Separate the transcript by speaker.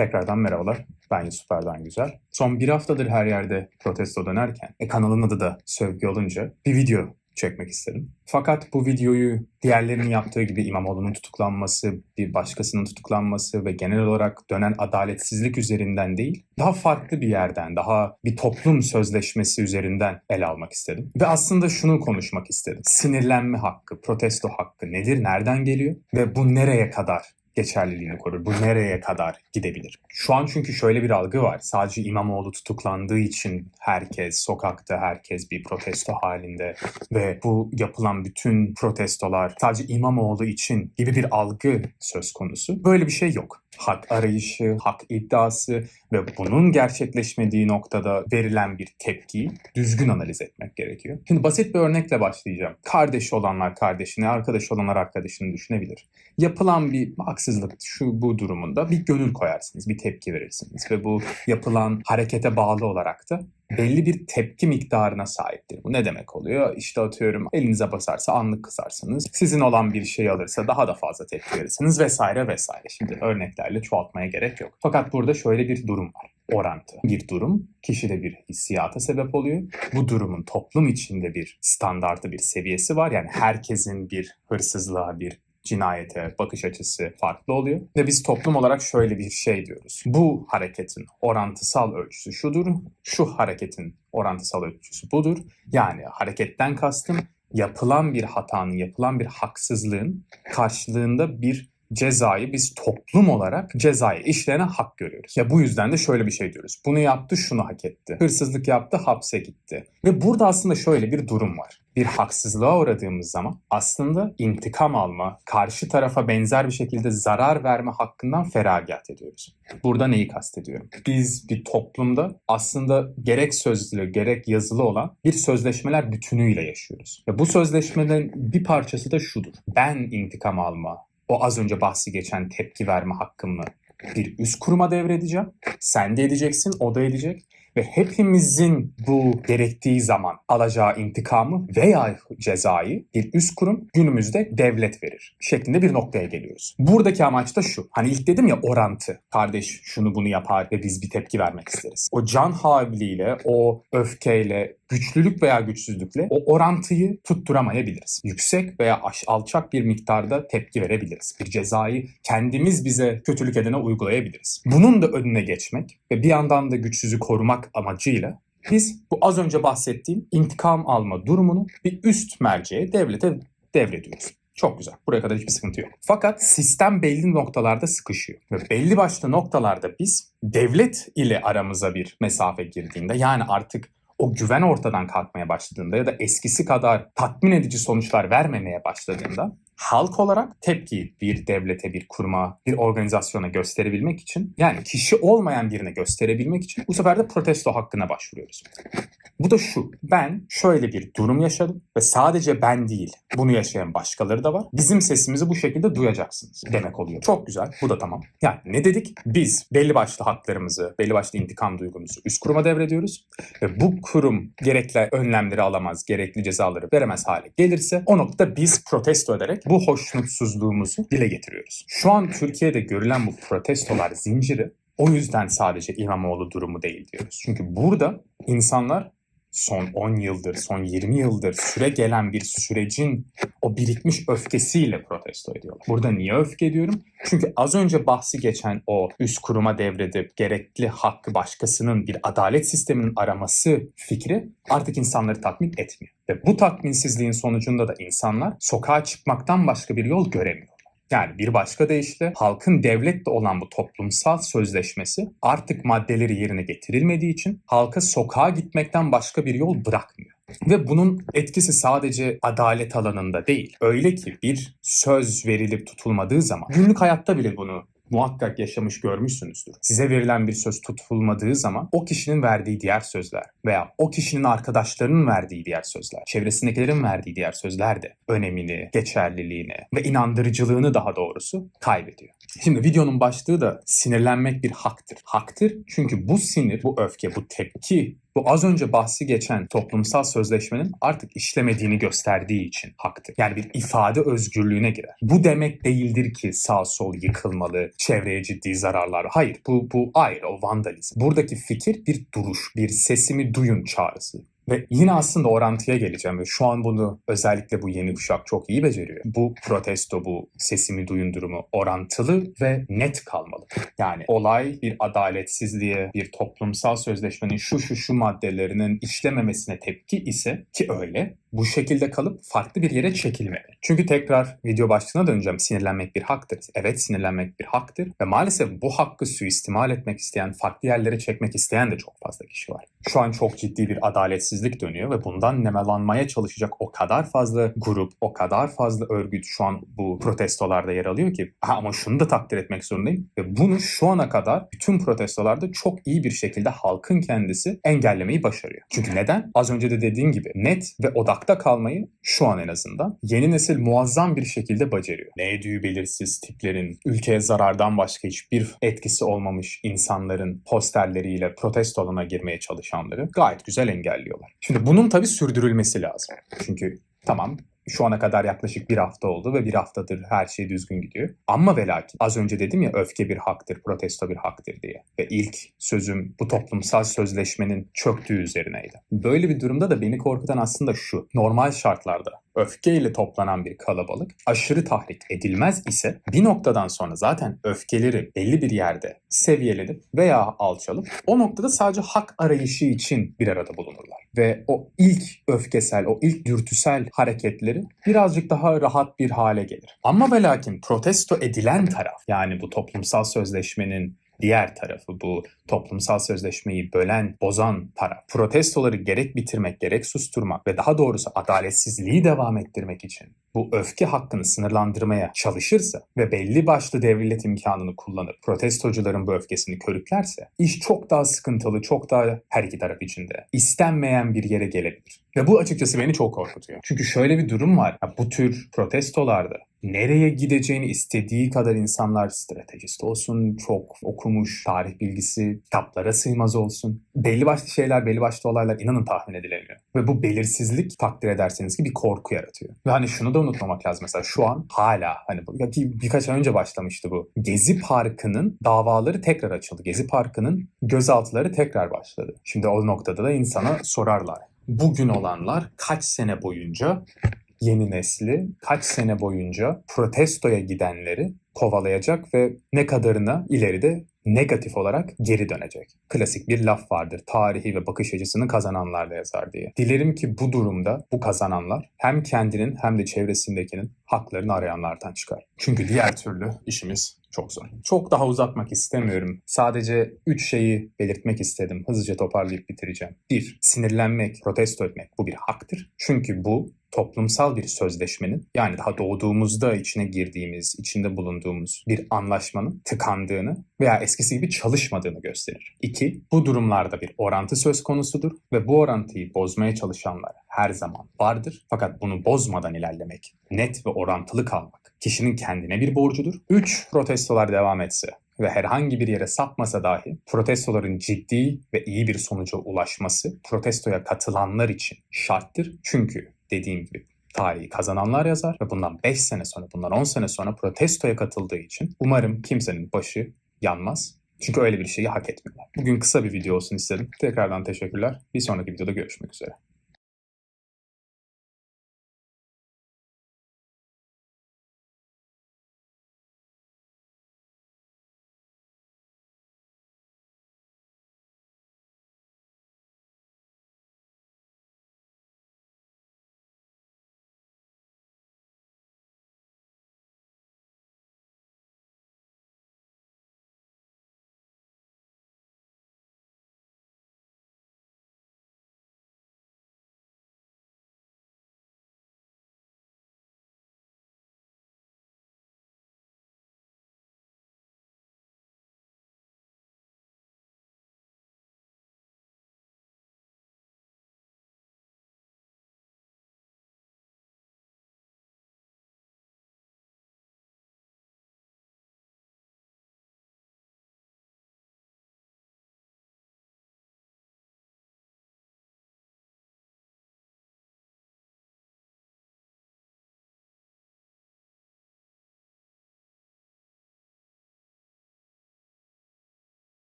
Speaker 1: Tekrardan merhabalar. Ben Yusuf Erdoğan Güzel. Son bir haftadır her yerde protesto dönerken, e, kanalın adı da Sövgü olunca bir video çekmek istedim. Fakat bu videoyu diğerlerinin yaptığı gibi İmamoğlu'nun tutuklanması, bir başkasının tutuklanması ve genel olarak dönen adaletsizlik üzerinden değil, daha farklı bir yerden, daha bir toplum sözleşmesi üzerinden ele almak istedim. Ve aslında şunu konuşmak istedim. Sinirlenme hakkı, protesto hakkı nedir, nereden geliyor ve bu nereye kadar geçerliliğini korur. Bu nereye kadar gidebilir? Şu an çünkü şöyle bir algı var. Sadece İmamoğlu tutuklandığı için herkes, sokakta herkes bir protesto halinde ve bu yapılan bütün protestolar sadece İmamoğlu için gibi bir algı söz konusu. Böyle bir şey yok. Hak arayışı, hak iddiası ve bunun gerçekleşmediği noktada verilen bir tepkiyi düzgün analiz etmek gerekiyor. Şimdi basit bir örnekle başlayacağım. Kardeşi olanlar kardeşini, arkadaş olanlar arkadaşını düşünebilir. Yapılan bir haksızlık şu bu durumunda bir gönül koyarsınız, bir tepki verirsiniz ve bu yapılan harekete bağlı olarak da belli bir tepki miktarına sahiptir. Bu ne demek oluyor? İşte atıyorum elinize basarsa anlık kısarsınız. Sizin olan bir şey alırsa daha da fazla tepki verirsiniz vesaire vesaire. Şimdi örneklerle çoğaltmaya gerek yok. Fakat burada şöyle bir durum var. Orantı. Bir durum kişide bir hissiyata sebep oluyor. Bu durumun toplum içinde bir standartı, bir seviyesi var. Yani herkesin bir hırsızlığa, bir cinayete bakış açısı farklı oluyor. Ve biz toplum olarak şöyle bir şey diyoruz. Bu hareketin orantısal ölçüsü şudur, şu hareketin orantısal ölçüsü budur. Yani hareketten kastım yapılan bir hatanın, yapılan bir haksızlığın karşılığında bir cezayı biz toplum olarak cezayı işleyene hak görüyoruz. Ya bu yüzden de şöyle bir şey diyoruz. Bunu yaptı, şunu hak etti. Hırsızlık yaptı, hapse gitti. Ve burada aslında şöyle bir durum var. Bir haksızlığa uğradığımız zaman aslında intikam alma, karşı tarafa benzer bir şekilde zarar verme hakkından feragat ediyoruz. Burada neyi kastediyorum? Biz bir toplumda aslında gerek sözlü gerek yazılı olan bir sözleşmeler bütünüyle yaşıyoruz. Ve bu sözleşmelerin bir parçası da şudur. Ben intikam alma, o az önce bahsi geçen tepki verme hakkımı bir üst kuruma devredeceğim. Sen de edeceksin, o da edecek. Ve hepimizin bu gerektiği zaman alacağı intikamı veya cezayı bir üst kurum günümüzde devlet verir şeklinde bir noktaya geliyoruz. Buradaki amaç da şu. Hani ilk dedim ya orantı. Kardeş şunu bunu yapar ve biz bir tepki vermek isteriz. O can havliyle, o öfkeyle, güçlülük veya güçsüzlükle o orantıyı tutturamayabiliriz. Yüksek veya alçak bir miktarda tepki verebiliriz. Bir cezayı kendimiz bize kötülük edene uygulayabiliriz. Bunun da önüne geçmek ve bir yandan da güçsüzü korumak amacıyla biz bu az önce bahsettiğim intikam alma durumunu bir üst merceğe, devlete devrediyoruz. Çok güzel. Buraya kadar hiçbir sıkıntı yok. Fakat sistem belli noktalarda sıkışıyor. Ve belli başlı noktalarda biz devlet ile aramıza bir mesafe girdiğinde yani artık o güven ortadan kalkmaya başladığında ya da eskisi kadar tatmin edici sonuçlar vermemeye başladığında halk olarak tepki bir devlete, bir kuruma, bir organizasyona gösterebilmek için yani kişi olmayan birine gösterebilmek için bu sefer de protesto hakkına başvuruyoruz. Bu da şu. Ben şöyle bir durum yaşadım ve sadece ben değil bunu yaşayan başkaları da var. Bizim sesimizi bu şekilde duyacaksınız demek oluyor. Çok güzel. Bu da tamam. Yani ne dedik? Biz belli başlı haklarımızı, belli başlı intikam duygumuzu üst kuruma devrediyoruz. Ve bu kurum gerekli önlemleri alamaz, gerekli cezaları veremez hale gelirse o noktada biz protesto ederek bu hoşnutsuzluğumuzu dile getiriyoruz. Şu an Türkiye'de görülen bu protestolar zinciri o yüzden sadece İmamoğlu durumu değil diyoruz. Çünkü burada insanlar son 10 yıldır, son 20 yıldır süre gelen bir sürecin o birikmiş öfkesiyle protesto ediyorlar. Burada niye öfke ediyorum? Çünkü az önce bahsi geçen o üst kuruma devredip gerekli hakkı başkasının bir adalet sisteminin araması fikri artık insanları tatmin etmiyor. Ve bu tatminsizliğin sonucunda da insanlar sokağa çıkmaktan başka bir yol göremiyor. Yani bir başka deyişle halkın devletle olan bu toplumsal sözleşmesi artık maddeleri yerine getirilmediği için halka sokağa gitmekten başka bir yol bırakmıyor. Ve bunun etkisi sadece adalet alanında değil. Öyle ki bir söz verilip tutulmadığı zaman günlük hayatta bile bunu muhakkak yaşamış görmüşsünüzdür. Size verilen bir söz tutulmadığı zaman o kişinin verdiği diğer sözler veya o kişinin arkadaşlarının verdiği diğer sözler, çevresindekilerin verdiği diğer sözler de önemini, geçerliliğini ve inandırıcılığını daha doğrusu kaybediyor. Şimdi videonun başlığı da sinirlenmek bir haktır. Haktır çünkü bu sinir, bu öfke, bu tepki, bu az önce bahsi geçen toplumsal sözleşmenin artık işlemediğini gösterdiği için haktır. Yani bir ifade özgürlüğüne girer. Bu demek değildir ki sağ sol yıkılmalı, çevreye ciddi zararlar. Hayır bu, bu ayrı o vandalizm. Buradaki fikir bir duruş, bir sesimi duyun çağrısı. Ve yine aslında orantıya geleceğim ve şu an bunu özellikle bu yeni kuşak çok iyi beceriyor. Bu protesto, bu sesimi duyun durumu orantılı ve net kalmalı. Yani olay bir adaletsizliğe, bir toplumsal sözleşmenin şu şu şu maddelerinin işlememesine tepki ise ki öyle bu şekilde kalıp farklı bir yere çekilmeli. Çünkü tekrar video başlığına döneceğim. Sinirlenmek bir haktır. Evet sinirlenmek bir haktır ve maalesef bu hakkı suistimal etmek isteyen, farklı yerlere çekmek isteyen de çok fazla kişi var. Şu an çok ciddi bir adaletsizlik dönüyor ve bundan nemalanmaya çalışacak o kadar fazla grup, o kadar fazla örgüt şu an bu protestolarda yer alıyor ki ha, ama şunu da takdir etmek zorundayım ve bunu şu ana kadar bütün protestolarda çok iyi bir şekilde halkın kendisi engellemeyi başarıyor. Çünkü neden? Az önce de dediğim gibi net ve odakta kalmayı şu an en azından yeni nesil muazzam bir şekilde beceriyor. Ne ediği belirsiz tiplerin, ülkeye zarardan başka hiçbir etkisi olmamış insanların posterleriyle protesto alanına girmeye çalışanları gayet güzel engelliyorlar. Şimdi bunun tabii sürdürülmesi lazım. Çünkü tamam şu ana kadar yaklaşık bir hafta oldu ve bir haftadır her şey düzgün gidiyor. Ama ve lakin az önce dedim ya öfke bir haktır, protesto bir haktır diye. Ve ilk sözüm bu toplumsal sözleşmenin çöktüğü üzerineydi. Böyle bir durumda da beni korkutan aslında şu. Normal şartlarda öfkeyle toplanan bir kalabalık aşırı tahrik edilmez ise bir noktadan sonra zaten öfkeleri belli bir yerde seviyelenip veya alçalıp o noktada sadece hak arayışı için bir arada bulunurlar. Ve o ilk öfkesel, o ilk dürtüsel hareketleri birazcık daha rahat bir hale gelir. Ama ve lakin protesto edilen taraf yani bu toplumsal sözleşmenin diğer tarafı bu toplumsal sözleşmeyi bölen, bozan taraf protestoları gerek bitirmek gerek susturmak ve daha doğrusu adaletsizliği devam ettirmek için bu öfke hakkını sınırlandırmaya çalışırsa ve belli başlı devlet imkanını kullanıp protestocuların bu öfkesini körüklerse iş çok daha sıkıntılı, çok daha her iki taraf içinde istenmeyen bir yere gelebilir. Ve bu açıkçası beni çok korkutuyor. Çünkü şöyle bir durum var. Ya bu tür protestolarda nereye gideceğini istediği kadar insanlar stratejist olsun, çok okumuş, tarih bilgisi kitaplara sığmaz olsun. Belli başlı şeyler, belli başlı olaylar inanın tahmin edilemiyor. Ve bu belirsizlik takdir ederseniz ki bir korku yaratıyor. Ve hani şunu da unutmamak lazım mesela şu an hala hani bir, birkaç ay önce başlamıştı bu. Gezi Parkı'nın davaları tekrar açıldı. Gezi Parkı'nın gözaltıları tekrar başladı. Şimdi o noktada da insana sorarlar. Bugün olanlar kaç sene boyunca yeni nesli kaç sene boyunca protestoya gidenleri kovalayacak ve ne kadarına ileride negatif olarak geri dönecek. Klasik bir laf vardır. Tarihi ve bakış açısını kazananlarla yazar diye. Dilerim ki bu durumda bu kazananlar hem kendinin hem de çevresindekinin haklarını arayanlardan çıkar. Çünkü diğer türlü işimiz çok zor. Çok daha uzatmak istemiyorum. Sadece 3 şeyi belirtmek istedim. Hızlıca toparlayıp bitireceğim. 1. Sinirlenmek, protesto etmek bu bir haktır. Çünkü bu toplumsal bir sözleşmenin yani daha doğduğumuzda içine girdiğimiz, içinde bulunduğumuz bir anlaşmanın tıkandığını veya eskisi gibi çalışmadığını gösterir. İki, bu durumlarda bir orantı söz konusudur ve bu orantıyı bozmaya çalışanlar her zaman vardır. Fakat bunu bozmadan ilerlemek, net ve orantılı kalmak kişinin kendine bir borcudur. Üç, protestolar devam etse ve herhangi bir yere sapmasa dahi protestoların ciddi ve iyi bir sonuca ulaşması protestoya katılanlar için şarttır. Çünkü dediğim gibi tarihi kazananlar yazar ve bundan 5 sene sonra, bundan 10 sene sonra protestoya katıldığı için umarım kimsenin başı yanmaz. Çünkü öyle bir şeyi hak etmiyorlar. Bugün kısa bir video olsun istedim. Tekrardan teşekkürler. Bir sonraki videoda görüşmek üzere.